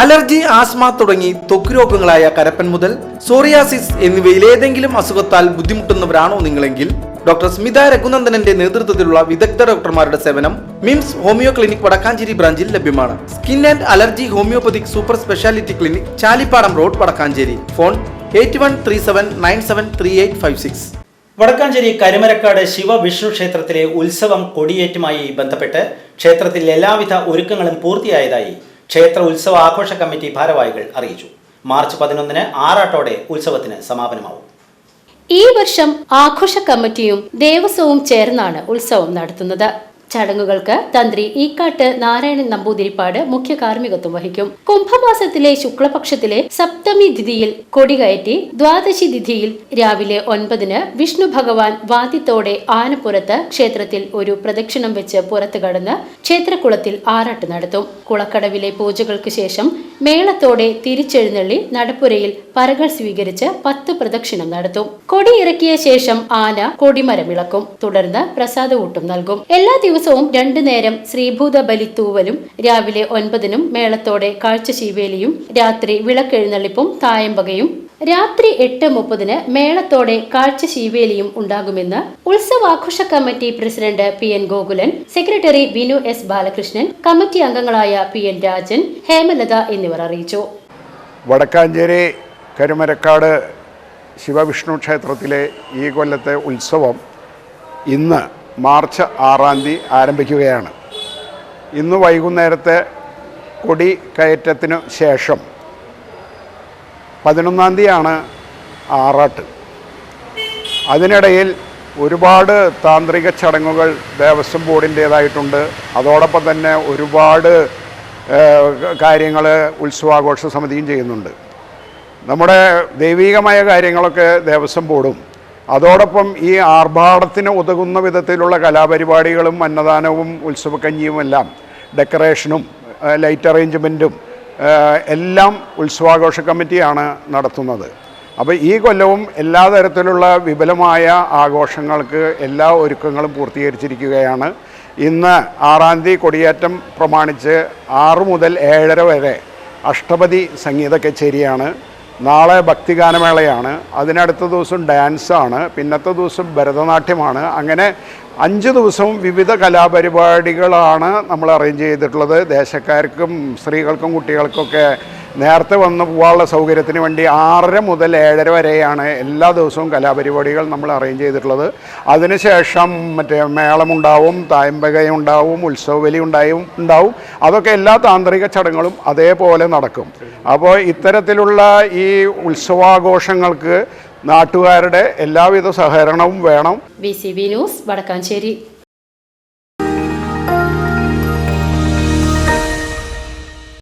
Allergy asthma തുടങ്ങി ത്വക്ക് രോഗങ്ങളായ കരപ്പൻ മുതൽ സോറിയാസിസ് എന്നിവയിൽ ഏതെങ്കിലും അസുഖത്താൽ ബുദ്ധിമുട്ടുന്നവരാണോ നിങ്ങളെങ്കിൽ? ഡോക്ടർ സ്മിത രഘുനന്ദനന്റെ നേതൃത്വത്തിലുള്ള വിദഗ്ധ ഡോക്ടർമാരുടെ സേവനം മിംസ് ഹോമിയോ ക്ലിനിക് വടക്കാഞ്ചേരി ബ്രാഞ്ചിൽ ലഭ്യമാണ്. Skin and allergy homeopathic super speciality clinic Chalippadam road Vadakkanchery. Phone eight one three seven nine seven three eight five six. Vadakkanchery Karumarakkad Shiva Vishnu ക്ഷേത്രത്തിലെ ഉത്സവം കൊടിയേറ്റുമായി ബന്ധപ്പെട്ട് ക്ഷേത്രത്തിൽ എല്ലാവിധ ഒരുക്കങ്ങളും പൂർത്തിയായതായി. ക്ഷേത്ര ഉത്സവ ആഘോഷ കമ്മിറ്റി ഭാരവാഹികൾ അറിയിച്ചു. മാർച്ച് പതിനൊന്നിന് ആറാട്ടോടെ ഉത്സവത്തിന് സമാപനമാവും. ഈ വർഷം ആഘോഷ കമ്മിറ്റിയും ദേവസ്വവും ചേർന്നാണ് ഉത്സവം നടത്തുന്നത്. ചടങ്ങുകൾക്ക് തന്ത്രി ഈക്കാട്ട് നാരായണൻ നമ്പൂതിരിപ്പാട് മുഖ്യ കാർമ്മികത്വം വഹിക്കും. കുംഭമാസത്തിലെ ശുക്ലപക്ഷത്തിലെ സപ്തമി തിഥിയിൽ കൊടികയറ്റി ദ്വാദശി തിഥിയിൽ രാവിലെ ഒൻപതിന് വിഷ്ണു ഭഗവാൻ വാദ്യത്തോടെ ആനപ്പുറത്ത് ക്ഷേത്രത്തിൽ ഒരു പ്രദക്ഷിണം വെച്ച് പുറത്തു കടന്ന് ക്ഷേത്രക്കുളത്തിൽ ആറാട്ട് നടത്തും. കുളക്കടവിലെ പൂജകൾക്ക് ശേഷം മേളത്തോടെ തിരിച്ചെഴുന്നള്ളി നടപ്പുരയിൽ പരകൾ സ്വീകരിച്ച് പത്ത് പ്രദക്ഷിണം നടത്തും. കൊടി ഇറക്കിയ ശേഷം ആന കൊടിമരമിളക്കും തുടർന്ന് പ്രസാദ ഊട്ടും നൽകും. എല്ലാ ദിവസവും രണ്ടു നേരം ശ്രീഭൂത ബലിത്തൂവലും തൂവലും രാവിലെ ഒൻപതിനും മേളത്തോടെ കാഴ്ചശീവേലിയും രാത്രി വിളക്കെഴുന്നള്ളിപ്പും തായമ്പകയും രാത്രി എട്ട് മുപ്പതിന് മേളത്തോടെ കാഴ്ച ശീവേലിയും ഉണ്ടാകുമെന്ന് ഉത്സവാഘോഷ committee president P N Gokulan secretary Vinu S Balakrishnan committee അംഗങ്ങളായ പി എൻ രാജൻ ഹേമലത എന്നിവർ അറിയിച്ചു. വടക്കാഞ്ചേരി കരുമരക്കാട് ശിവവിഷ്ണു ക്ഷേത്രത്തിലെ ഈ കൊല്ലത്തെ ഉത്സവം ഇന്ന് മാർച്ച് ആറാം തീയതി ആരംഭിക്കുകയാണ്. ഇന്ന് വൈകുന്നേരത്തെ കൊടി കയറ്റത്തിനു ശേഷം പതിനൊന്നാം തീയതിയാണ് ആറാട്ട്. അതിനിടയിൽ ഒരുപാട് താന്ത്രിക ചടങ്ങുകൾ ദേവസ്വം ബോർഡിന്റേതായിട്ടുണ്ട്. അതോടൊപ്പം തന്നെ ഒരുപാട് കാര്യങ്ങൾ ഉത്സവാഘോഷ സമിതിയും ചെയ്യുന്നുണ്ട്. നമ്മുടെ ദൈവികമായ കാര്യങ്ങളൊക്കെ ദേവസ്വം ബോർഡും അതോടൊപ്പം ഈ ആർഭാടത്തിന് ഉതകുന്ന വിധത്തിലുള്ള കലാപരിപാടികളും അന്നദാനവും ഉത്സവക്കഞ്ഞിയും എല്ലാം ഡെക്കറേഷനും ലൈറ്റ് അറേഞ്ച്മെന്റും എല്ലാം ഉത്സവാഘോഷ കമ്മിറ്റിയാണ് നടത്തുന്നത്. അപ്പോൾ ഈ കൊല്ലവും എല്ലാ തരത്തിലുള്ള വിപുലമായ ആഘോഷങ്ങൾക്ക് എല്ലാ ഒരുക്കങ്ങളും പൂർത്തീകരിച്ചിരിക്കുകയാണ്. ഇന്ന് ആറാം തീയതി കൊടിയേറ്റം പ്രമാണിച്ച് ആറ് മുതൽ ഏഴര വരെ അഷ്ടപതി സംഗീത കച്ചേരിയാണ്. നാളെ ഭക്തിഗാനമേളയാണ്. അതിനടുത്ത ദിവസം ഡാൻസാണ്. പിന്നത്തെ ദിവസം ഭരതനാട്യമാണ്. അങ്ങനെ അഞ്ച് ദിവസവും വിവിധ കലാപരിപാടികളാണ് നമ്മൾ അറേഞ്ച് ചെയ്തിട്ടുള്ളത്. ദേശക്കാർക്കും സ്ത്രീകൾക്കും കുട്ടികൾക്കൊക്കെ നേരത്തെ വന്ന് പോകാനുള്ള സൗകര്യത്തിന് വേണ്ടി ആറര മുതൽ ഏഴര വരെയാണ് എല്ലാ ദിവസവും കലാപരിപാടികൾ നമ്മൾ അറേഞ്ച് ചെയ്തിട്ടുള്ളത്. അതിനുശേഷം മറ്റേ മേളമുണ്ടാവും തായമ്പകയുണ്ടാവും ഉത്സവബലി ഉണ്ടായും ഉണ്ടാവും. അതൊക്കെ എല്ലാ താന്ത്രിക ചടങ്ങുകളും അതേപോലെ നടക്കും. അപ്പോൾ ഇത്തരത്തിലുള്ള ഈ ഉത്സവാഘോഷങ്ങൾക്ക് നാട്ടുകാരുടെ എല്ലാവിധ സഹകരണവും വേണം. B C B news Vadakkanchery.